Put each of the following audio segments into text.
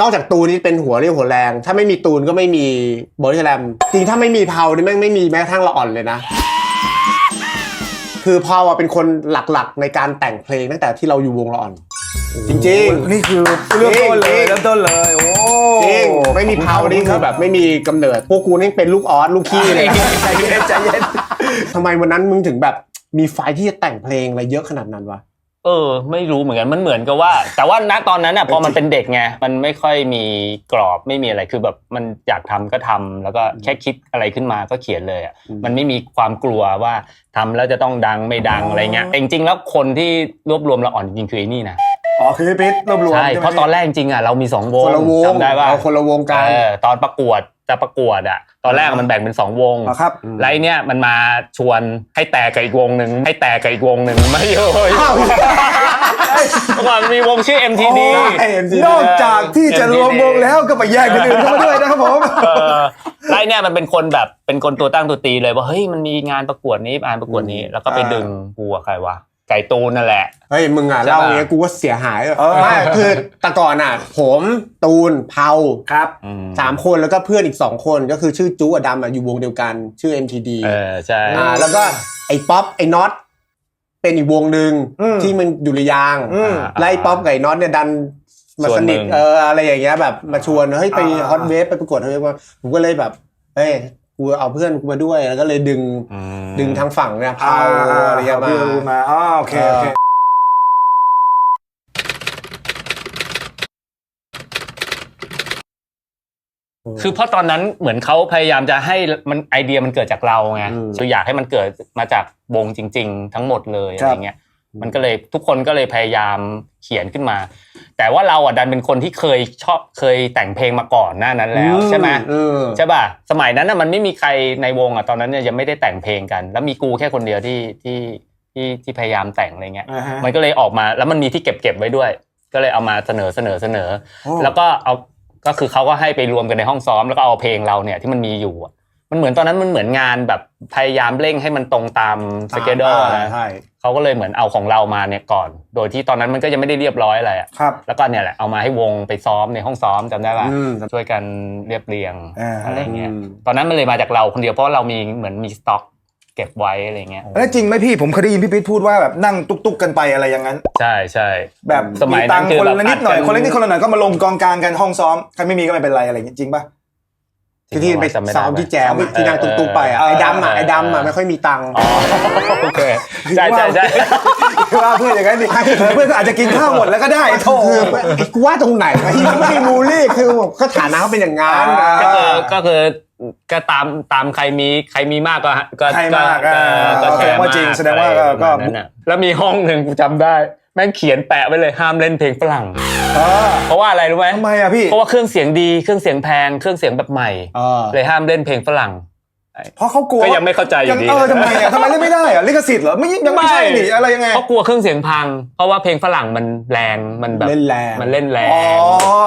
นอกจากตูนนี่เป็นหัวเรี่ยวหัวแรง ถ้าไม่มีตูนก็ไม่มีบอดี้แลมจริงถ้าไม่มีเพานี่แม่งไม่มีแม้กระทั่งละอ่อนเลยนะ คือเพาอะเป็นคนหลักๆ ในการแต่งเพลงตั้งแต่ที่เราอยู่วงละอ่อน จริงๆนี่คือเริ่มต้นเลยจริงเริ่มต้นเลยโอ้จริงไม่มีเพานี่คือแบบไม่มีกำเนิด พวกกูนี่เป็นลูกออสลูกขี้เลยใจเย็นใจเย็นทำไมวันนั้นมึงถึงแบบมีไฟที่จะแต่งเพลงอะไรเยอะขนาดนั้นวะ เออ ไม่รู้เหมือนกันมันเหมือนกับว่า แต่ว่าณตอนนั้นอะพอมันเป็นเด็กไงมันไม่ค่อยมีกรอบไม่มีอะไรคือแบบมันอยากทำก็ทำแล้วก็แค่คิดอะไรขึ้นมาก็เขียนเลยอะอืมมันไม่มีความกลัวว่าทำแล้วจะต้องดังไม่ดังอะไรเงี้ยแต่จริงๆแล้วคนที่รวบรวมเราอ่อนจริงๆคือไอ้นี่นะ อ๋อคือพี่ปิ๊ดรวบรวมใช่ใช่ไหมเพราะตอนแรกจริงๆอะเรามีสองวงคนละวงจำได้ป่ะเราคนละวงกัน เออตอนประกวดจะประกวดอะตอนแรกมันแบ่งเป็นสองวงอ๋อครับ แล้วไอ้เนี่ยมันมาชวนให้แตกกับอีกวงหนึ่งให้แตกกับอีกวงหนึ่งไม่โอ้ยอ้าว เมื่อก่อนมีวงชื่อ MTD ใช่ MTD นอกจากที่จะรวมวงแล้วก็ไปแยกคนอื่นเข้ามาด้วยนะครับผม เออแล้วไอ้เนี่ยมันเป็นคนแบบเป็นคนตัวตั้งตัวตีเลยว่าเฮ้ยมันมีงานประกวดนี้งานประกวดนี้แล้วก็ไปอ่าดึงกูกับใครวะ ไก่ตูนนั่นแหละ เฮ้ยมึงอะใช่ปะ เล่าอย่างเงี้ยกูก็เสียหายเลยเออ ไม่คือแต่ก่อนอะ ผมตูนเผาครับอืมสามคนแล้วก็เพื่อนอีกสองคนก็คือชื่อจูกับดำอะอยู่วงเดียวกันชื่อ MTD เออใช่ อ่าแล้วก็ไอ้ป๊อปไอ้น็อตเป็นอีกวงหนึ่งอืมที่มันดุริยางค์อืมไล่ป๊อปกับไอ้น็อตเนี่ยดันมาสนิทเอออะไรอย่างเงี้ยแบบมาชวนเฮ้ยไปอ่า ฮอตเวฟไปประกวดเฮ้ยว่าผมก็เลยแบบเฮ้ยกูเอาเพื่อนกูมาด้วยแล้วก็เลยดึง อืม ดึงทางฝั่งเนี่ยอ่าเผาอะไรเงี้ยมาพี่รู้มาอ๋อโอเคโอเคคือเพราะตอนนั้นเหมือนเขาพยายามจะให้มันไอเดียมันเกิดจากเราไงอืมคืออยากให้มันเกิดมาจากวงจริง ๆ ทั้งหมดเลยคอะรับไรเงี้ย มันก็เลยทุกคนก็เลยพยายามเขียนขึ้นมา แต่ว่าเราอะดันเป็นคนที่เคยชอบเคยแต่งเพลงมาก่อนหน้านั้นแล้วใช่ไหมเออใช่ป่ะสมัยนั้นน่ะมันไม่มีใครในวงอะตอนนั้นเนี่ยยังไม่ได้แต่งเพลงกัน แล้วมีกูแค่คนเดียวที่ที่ที่ที่พยายามแต่งอะไรเงี้ยอ่าฮะมันก็เลยออกมาแล้วมันมีที่เก็บเก็บไว้ด้วย ก็เลยเอามาเสนอเสนอเสนอโอ้แล้วก็เอาก็คือเขาก็ให้ไปรวมกันในห้องซ้อมแล้วก็เอาเพลงเราเนี่ยที่มันมีอยู่อะ มันเหมือนตอนนั้นมันเหมือนงานแบบพยายามเร่งให้มันตรงตามสเกจดอนะใช่เขาก็เลยเหมือนเอาของเรามาเนี่ยก่อน โดยที่ตอนนั้นมันก็ยังไม่ได้เรียบร้อยอะไรอะครับแล้วก็เนี่ยแหละเอามาให้วงไปซ้อมในห้องซ้อมจำได้ป่ะอืมช่วยกันเรียบเรียงอ่าอะไรเงี้ยอืมตอนนั้นมันเลยมาจากเราคนเดียวเพราะเรามีเหมือนมีสต็อกเก็บไว้อะไรเงี้ยแล้วจริงไหมพี่ผมเคยได้ยินพี่ปิ๊ดพูดว่าแบบนั่งตุกๆกันไปอะไรอย่างนั้น ใช่ใช่แบบสมัยตันั้นงค์คือคนแบบละนิดหน่อยอักัคนละนิดคนละหน่อยก็มาลงกองกลางกันห้องซ้อมใครไม่มีก็ไม่เป็นไรอะไรอย่างงี้จริงป่ะ ที่ที่ไปจำม่ด้ซ้อมที่แจมอะเออที่นั่งตุ๊กๆไปอะเออไอ้ดำอะเออไอ้ดำอะเออไม่ค่อยมีตังค์อ๋อโอเคใช่ใช่ใช่ว่าเพื่อนอย่างนั้นดิเออเพื่อนก็อาจจะกินข้าวหมดแล้วก็ได้โถคือไอ้กูว่าตรงไหนวะที่ไม่ได้บูลลี่คือก็ฐานะเขาเป็นอย่างงั้นอ่าก็คือก็คือก็ตามตามใครมีใครมีมากก็ก็ใครมากก็อ่าก็แสดงว่าจริงมกแสดงว่าก็อะไรก็ประมาณนั้นน่ะแล้วมีห้องหนึ่งกูจำได้ แม่งเขียนแปะไว้เลยห้ามเล่นเพลงฝรั่ง เออเพราะว่าอะไรรู้ไหมทำไมอะพี่ เพราะว่าเครื่องเสียงดีเครื่องเสียงแพงเครื่องเสียงแบบใหม่ เออ เลยห้ามเล่นเพลงฝรั่ง เพราะเขากลัวก็ยังไม่เข้าใจอยู่ดี เออทำไมอะทำไมเล่นไม่ได้อะลิขสิทธิ์เหรอไม่ยังไม่ใช่นี่อะไรยังไง เพราะกลัวเครื่องเสียงพัง เพราะว่าเพลงฝรั่งมันแรงมันแบบเล่นแรง มันเล่นแรงอ๋อ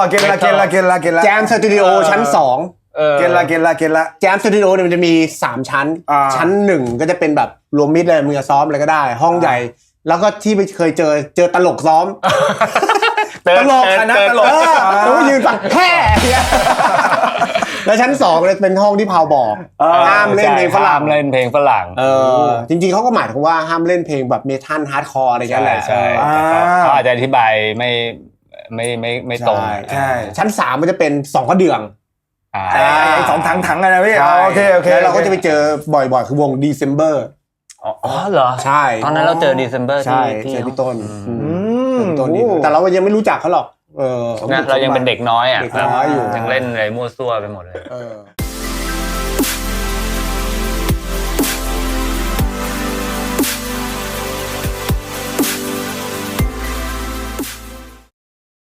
เกณฑ์ละเกณฑ์ละเกณฑ์ละเกณฑ์ละแจมสตูดิโอชั้นสองเออเกณฑ์ละเกณฑ์ละเกณฑ์ละแจมสตูดิโอเนี่ยมันจะมี 3 ชั้น อ่า ชั้นหนึ่งก็จะเป็นแบบรวมมิดเลยมึงจะซ้อมอะไรก็ได้ ห้องใหญ่ แล้วก็ที่ไปเคยเจอเจอตลกซ้อมเติร์ดตลกเติร์ดคณะเติร์ดตลกเออแล้วก็ยืนฟังแค่เนี่ยแล้วชั้นสองเลยเป็นห้องที่พาวบอกห้ามเล่นเพลงฝรั่งห้ามเล่นเพลงฝรั่งเออจริงๆเขาก็หมายถึงว่าห้ามเล่นเพลงแบบเมทัลฮาร์ดคอร์อะไรกันแหละใช่เออใช่เขาอาจจะอธิบายไม่ไม่ไม่ไม่ตรงใช่ใช่ชั้นสามมันจะเป็นสองกระเดื่องอ่าไอ้ไอ้สองถังถังๆกันนะพี่อ๋อโอเคโอเคแล้วเราก็จะไปเจอบ่อยๆ คือวง December อ๋อเหรอ ใช่ตอนนั้นเราเจอ December ใช่ที่เจอพี่ต้นอืมอืมต้นนี้แต่เรายังไม่รู้จักเขาหรอก เออ นะเรายังเป็นเด็กน้อยอะเด็กน้อยอยู่ ยังเล่นอะไรมั่วซั่วไปหมดเลย เออ